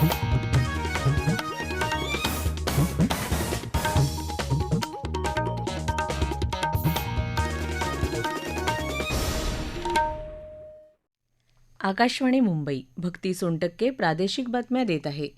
आकाशवाणी मुंबई भक्ती सोनटक्के प्रादेशिक बातम्या देत आहे.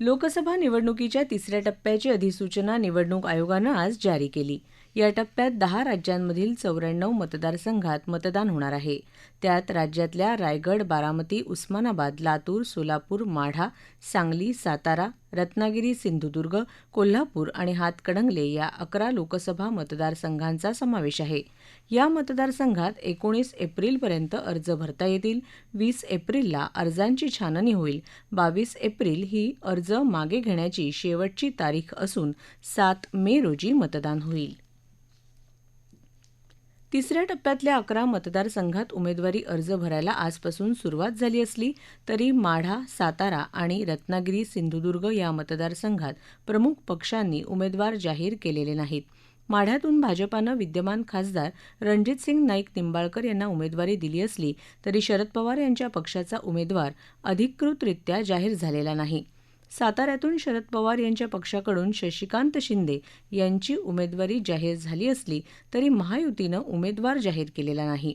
लोकसभा निवडणुकीच्या तिसऱ्या टप्प्याची अधिसूचना निवडणूक आयोगानं आज जारी केली. या टप्प्यात दहा राज्यांमधील चौऱ्याण्णव मतदारसंघात मतदान होणार आहे. त्यात राज्यातल्या रायगड बारामती उस्मानाबाद लातूर सोलापूर माढा सांगली सातारा रत्नागिरी सिंधुदुर्ग कोल्हापूर आणि हातकणंगले या अकरा लोकसभा मतदारसंघांचा समावेश आहे. या मतदारसंघात एकोणीस एप्रिलपर्यंत अर्ज भरता येतील वीस एप्रिलला अर्जांची छाननी होईल बावीस एप्रिल ही अर्ज मागे घेण्याची शेवटची तारीख असून सात मे रोजी मतदान होईल. तिसऱ्या टप्प्यातल्या अकरा मतदारसंघात उमेदवारी अर्ज भरायला आजपासून सुरुवात झाली असली तरी माढा सातारा आणि रत्नागिरी सिंधुदुर्ग या मतदारसंघात प्रमुख पक्षांनी उमेदवार जाहीर केलेले नाहीत. माढ्यातून भाजपानं विद्यमान खासदार रणजितसिंग नाईक निंबाळकर यांना उमेदवारी दिली असली तरी शरद पवार यांच्या पक्षाचा उमेदवार अधिकृतरित्या जाहीर झालेला नाही. साताऱ्यातून शरद पवार यांच्या पक्षाकडून शशिकांत शिंदे यांची उमेदवारी जाहीर झाली असली तरी महायुतीनं उमेदवार जाहीर केलेला नाही.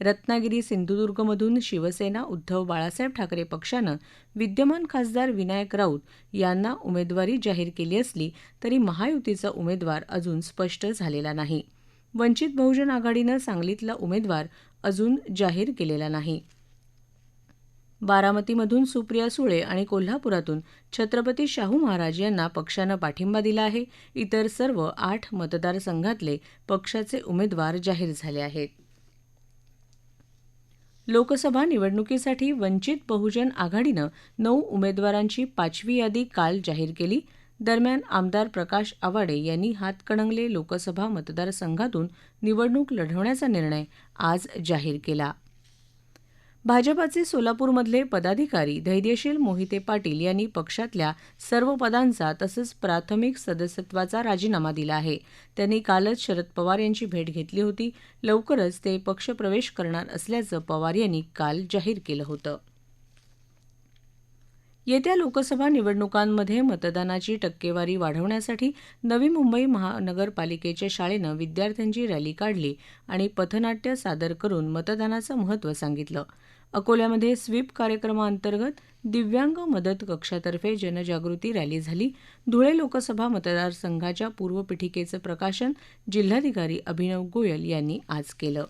रत्नागिरी सिंधुदुर्गमधून शिवसेना उद्धव बाळासाहेब ठाकरे पक्षानं विद्यमान खासदार विनायक राऊत यांना उमेदवारी जाहीर केली असली तरी महायुतीचा उमेदवार अजून स्पष्ट झालेला नाही. वंचित बहुजन आघाडीनं सांगलीतला उमेदवार अजून जाहीर केलेला नाही. बारामतीमधून सुप्रिया सुळे आणि कोल्हापुरातून छत्रपती शाहू महाराज यांना पक्षानं पाठिंबा दिला आहे. इतर सर्व आठ मतदारसंघातले पक्षाचे उमेदवार जाहीर झाले आहेत. लोकसभा निवडणुकीसाठी वंचित बहुजन आघाडीनं नऊ उमेदवारांची पाचवी यादी काल जाहीर केली. दरम्यान आमदार प्रकाश आवाडे यांनी हातकणंगले लोकसभा मतदारसंघातून निवडणूक लढवण्याचा निर्णय आज जाहीर केला. भाजपाचे सोलापूरमधले पदाधिकारी धैर्यशील मोहिते पाटील यांनी पक्षातल्या सर्व पदांचा तसंच प्राथमिक सदस्यत्वाचा राजीनामा दिला आहे. त्यांनी कालच शरद पवार यांची भेट घेतली होती. लवकरच ते पक्षप्रवेश करणार असल्याचं पवार यांनी काल जाहीर केलं होतं. येत्या लोकसभा निवडणुकांमध्ये मतदानाची टक्केवारी वाढवण्यासाठी नवी मुंबई महानगरपालिकेच्या शाळेनं विद्यार्थ्यांची रॅली काढली आणि पथनाट्य सादर करून मतदानाचं महत्त्व सांगितलं. अकोल्यामध्ये स्वीप कार्यक्रमाअंतर्गत दिव्यांग मदत कक्षातर्फे जनजागृती रॅली झाली. धुळे लोकसभा मतदारसंघाच्या पूर्वपीठिकेचं प्रकाशन जिल्हाधिकारी अभिनव गोयल यांनी आज केलं.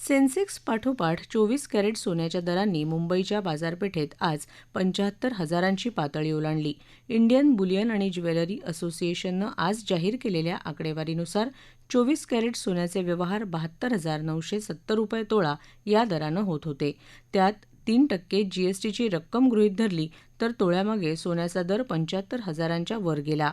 सेन्सेक्स पाठोपाठ चोवीस कॅरेट सोन्याच्या दरांनी मुंबईच्या बाजारपेठेत आज पंच्याहत्तर हजारांची पातळी ओलांडली. इंडियन बुलियन आणि ज्वेलरी असोसिएशननं आज जाहीर केलेल्या आकडेवारीनुसार चोवीस कॅरेट सोन्याचे व्यवहार बहात्तर हजार नऊशे सत्तर रुपये तोळा या दरानं होत होते. त्यात तीन टक्के जीएसटीची रक्कम गृहीत धरली तर तोळ्यामागे सोन्याचा दर पंच्याहत्तर हजारांच्या वर गेला.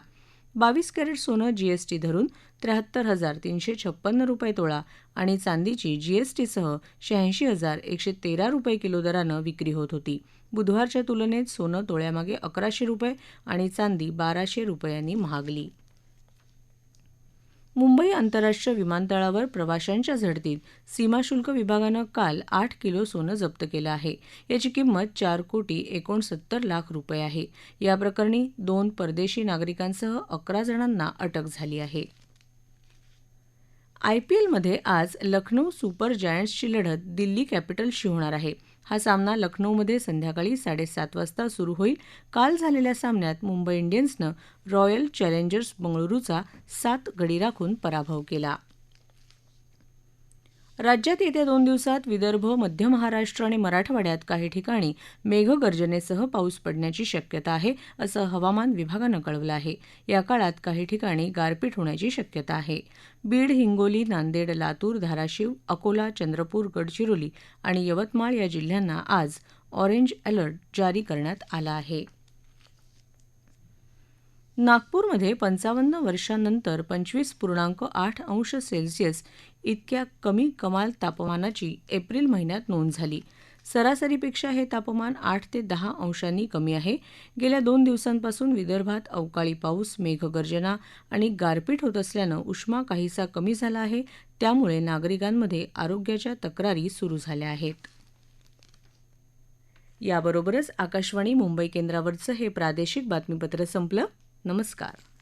बावीस कॅरेट सोनं जीएसटी धरून त्र्याहत्तर हजार तीनशे छप्पन्न रुपये तोळा आणि चांदीची जीएसटीसह शहाऐंशी हजार एकशे तेरा रुपये किलो दरानं विक्री होत होती. बुधवारच्या तुलनेत सोनं तोळ्यामागे अकराशे रुपये आणि चांदी बाराशे रुपयांनी महागली. मुंबई आंतरराष्ट्रीय विमानतळावर प्रवाशांच्या झडतीत सीमाशुल्क विभागानं काल आठ किलो सोनं जप्त केलं आहे. याची किंमत चार कोटी एकोणसत्तर लाख रुपये आहे. या प्रकरणी दोन परदेशी नागरिकांसह अकरा जणांना अटक झाली आहे. आयपीएलमध्ये आज लखनौ सुपर जायंट्सची लढत दिल्ली कॅपिटल्सशी होणार आहे. हा सामना लखनौमध्ये संध्याकाळी साडेसात वाजता सुरू होईल. काल झालेल्या सामन्यात मुंबई इंडियन्सनं रॉयल चॅलेंजर्स बंगळुरूचा सात गडी राखून पराभव केला. राज्यात येत्या दोन दिवसात विदर्भ मध्य महाराष्ट्र आणि मराठवाड्यात काही ठिकाणी मेघगर्जनेसह पाऊस पडण्याची शक्यता आहे असं हवामान विभागानं कळवलं आहे. या काळात काही ठिकाणी गारपीट होण्याची शक्यता आहे. बीड हिंगोली नांदेड लातूर धाराशिव अकोला चंद्रपूर गडचिरोली आणि यवतमाळ या जिल्ह्यांना आज ऑरेंज अलर्ट जारी करण्यात आला आहे. नागपूरमध्ये पंचावन्न वर्षांनंतर पंचवीस पूर्णांक आठ अंश सेल्सिअस इतक्या कमी कमाल तापमानाची एप्रिल महिन्यात नोंद झाली. सरासरीपेक्षा हे तापमान आठ ते दहा अंशांनी कमी आहे. गेल्या दोन दिवसांपासून विदर्भात अवकाळी पाऊस मेघगर्जना आणि गारपीट होत असल्यानं उष्मा काहीसा कमी झाला आहे. त्यामुळे नागरिकांमध्ये आरोग्याच्या तक्रारी सुरू झाल्या आहेत. याबरोबरच आकाशवाणी मुंबई केंद्रावरचं हे प्रादेशिक बातमीपत्र संपलं. नमस्कार.